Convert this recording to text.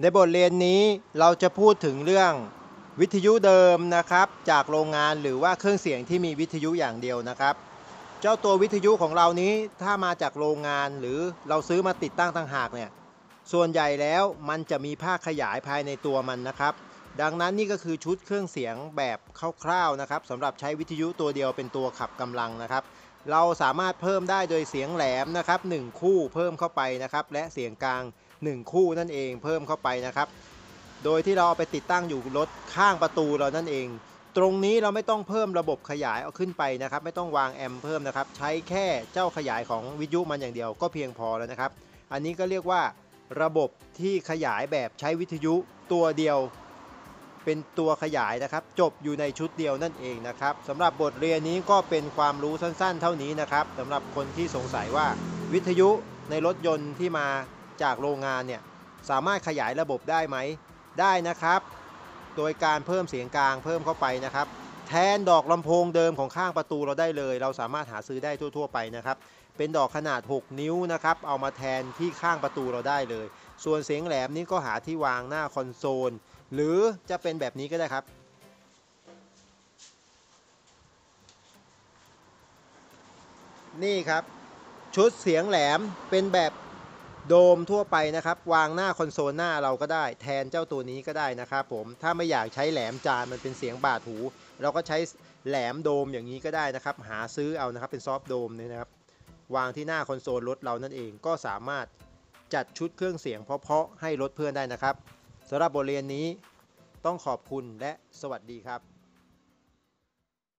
ในบทเรียนนี้เราจะพูดถึงเรื่องวิทยุเดิมนะครับ จากโรงงานหรือว่าเครื่องเสียงที่มีวิทยุอย่างเดียวนะครับ เจ้าตัววิทยุของเรานี้ถ้ามาจากโรงงานหรือเราซื้อมาติดตั้งต่างหากเนี่ยส่วนใหญ่แล้วมันจะมีภาคขยายภายในตัวมันนะครับ ดังนั้นนี่ก็คือชุดเครื่องเสียงแบบคร่าวๆนะครับสำหรับใช้วิทยุตัวเดียวเป็นตัวขับกำลังนะครับ เราสามารถเพิ่มได้โดยเสียงแหลมนะครับหนึ่งคู่เพิ่มเข้าไปนะครับและเสียงกลาง 1 คู่นั่นเองเพิ่มเข้าไปนะครับ โดยที่เราเอาไปติดตั้งอยู่รถข้างประตูเรานั่นเอง ตรงนี้เราไม่ต้องเพิ่มระบบขยายเอาขึ้นไปนะครับ ไม่ต้องวางแอมเพิ่มนะครับ ใช้แค่เจ้าขยายของวิทยุมันอย่างเดียวก็เพียงพอแล้วนะครับ อันนี้ก็เรียกว่าระบบที่ขยายแบบใช้วิทยุตัวเดียว เป็นตัวขยายนะครับ จบอยู่ในชุดเดียวนั่นเองนะครับสำหรับบทเรียนนี้ก็เป็นความรู้สั้นๆ เท่านี้นะครับสำหรับคนที่สงสัยว่าวิทยุในรถยนต์ที่มา จากโรงงานเนี่ยสามารถขยายระบบได้ไหมได้นะครับ โดยการเพิ่มเสียงกลางเพิ่มเข้าไปนะครับ แทนดอกลำโพงเดิมของข้างประตูเราได้เลย เราสามารถหาซื้อได้ทั่ว ๆ ไปนะครับ เป็นดอกขนาด 6 นิ้วนะครับ เอามาแทนที่ข้างประตูเราได้เลย ส่วนเสียงแหลมนี้ก็หาที่วางหน้าคอนโซล หรือจะเป็นแบบนี้ก็ได้ครับนี่ครับ ชุดเสียงแหลมเป็นแบบ โดมทั่วไปนะครับ วางหน้าคอนโซลหน้าเราก็ได้ แทนเจ้าตัวนี้ก็ได้นะครับผมถ้าไม่อยากใช้แหลมจานมันเป็นเสียงบาดหู เราก็ใช้แหลมโดมอย่างนี้ก็ได้นะครับ หาซื้อเอานะครับเป็นซอฟต์โดมเนี่ยนะครับ วางที่หน้าคอนโซลรถเรานั่นเองก็สามารถจัดชุดเครื่องเสียงเพาะๆให้รถเพื่อนได้นะครับสำหรับบทเรียนนี้ต้องขอบคุณและสวัสดีครับ